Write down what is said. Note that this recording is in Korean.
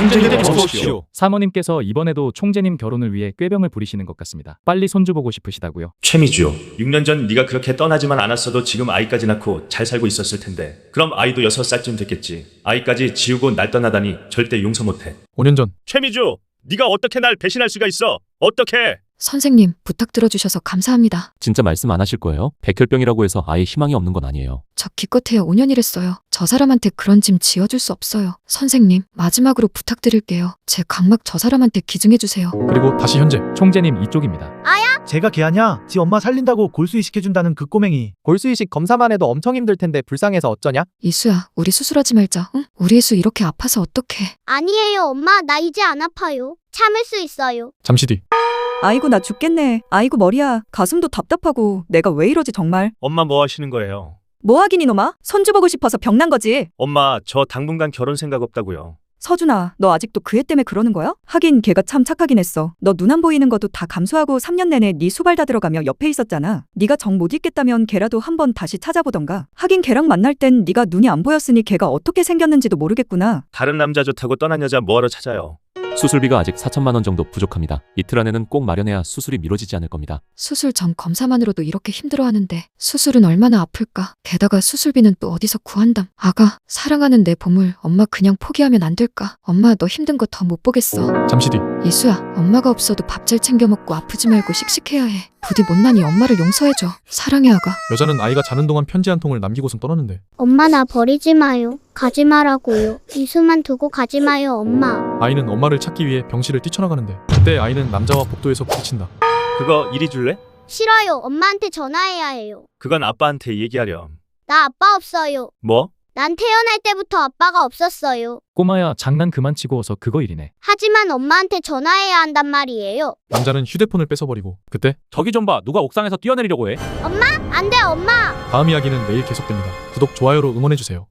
형제님 어서 오십시오. 사모님께서 이번에도 총재님 결혼을 위해 꾀병을 부리시는 것 같습니다. 빨리 손주 보고 싶으시다고요. 최미주요. 6년 전 네가 그렇게 떠나지만 않았어도 지금 아이까지 낳고 잘 살고 있었을 텐데. 그럼 아이도 6살쯤 됐겠지. 아이까지 지우고 날 떠나다니 절대 용서 못해. 5년 전 최미주, 네가 어떻게 날 배신할 수가 있어? 어떻게? 선생님, 부탁 들어주셔서 감사합니다. 진짜 말씀 안 하실 거예요? 백혈병이라고 해서 아예 희망이 없는 건 아니에요. 저 기껏해야 5년 일했어요. 저 사람한테 그런 짐 지어줄 수 없어요. 선생님, 마지막으로 부탁드릴게요. 제 각막 저 사람한테 기증해주세요. 그리고 다시 현재 총재님 이쪽입니다. 제가 걔하냐? 지 엄마 살린다고 골수이식해준다는 그 꼬맹이. 골수이식 검사만 해도 엄청 힘들 텐데 불쌍해서 어쩌냐? 이수야, 우리 수술하지 말자. 응? 우리 이수 이렇게 아파서 어떡해. 아니에요, 엄마. 나 이제 안 아파요. 참을 수 있어요. 잠시 뒤 아이고 나 죽겠네. 아이고 머리야. 가슴도 답답하고 내가 왜 이러지 정말. 엄마 뭐 하시는 거예요? 뭐 하긴 이놈아? 손주 보고 싶어서 병난 거지. 엄마, 저 당분간 결혼 생각 없다고요. 서준아, 너 아직도 그 애 때문에 그러는 거야? 하긴 걔가 참 착하긴 했어. 너 눈 안 보이는 것도 다 감수하고 3년 내내 네 수발 다 들어가며 옆에 있었잖아. 네가 정못 잊겠다면 걔라도 한번 다시 찾아보던가. 하긴 걔랑 만날 땐 네가 눈이 안 보였으니 걔가 어떻게 생겼는지도 모르겠구나. 다른 남자 좋다고 떠난 여자 뭐하러 찾아요? 수술비가 아직 4천만 원 정도 부족합니다. 이틀 안에는 꼭 마련해야 수술이 미뤄지지 않을 겁니다. 수술 전 검사만으로도 이렇게 힘들어하는데 수술은 얼마나 아플까? 게다가 수술비는 또 어디서 구한담? 아가, 사랑하는 내 보물 엄마 그냥 포기하면 안 될까? 엄마 너 힘든 거 더 못 보겠어. 잠시 뒤 이수야, 엄마가 없어도 밥 잘 챙겨 먹고 아프지 말고 씩씩해야 해. 부디 못난이 엄마를 용서해줘. 사랑해 아가. 여자는 아이가 자는 동안 편지 한 통을 남기고선 떠났는데 엄마 나 버리지 마요. 가지 마라고요. 이수만 두고 가지 마요, 엄마. 아이는 엄마를 찾기 위해 병실을 뛰쳐나가는데 그때 아이는 남자와 복도에서 부딪힌다. 그거 이리 줄래? 싫어요. 엄마한테 전화해야 해요. 그건 아빠한테 얘기하렴. 나 아빠 없어요. 뭐? 난 태어날 때부터 아빠가 없었어요. 꼬마야 장난 그만 치고 어서 그거 일이네. 하지만 엄마한테 전화해야 한단 말이에요. 남자는 휴대폰을 뺏어버리고 그때 저기 좀 봐. 누가 옥상에서 뛰어내리려고 해. 안 돼, 엄마. 다음 이야기는 내일 계속됩니다. 구독 좋아요로 응원해주세요.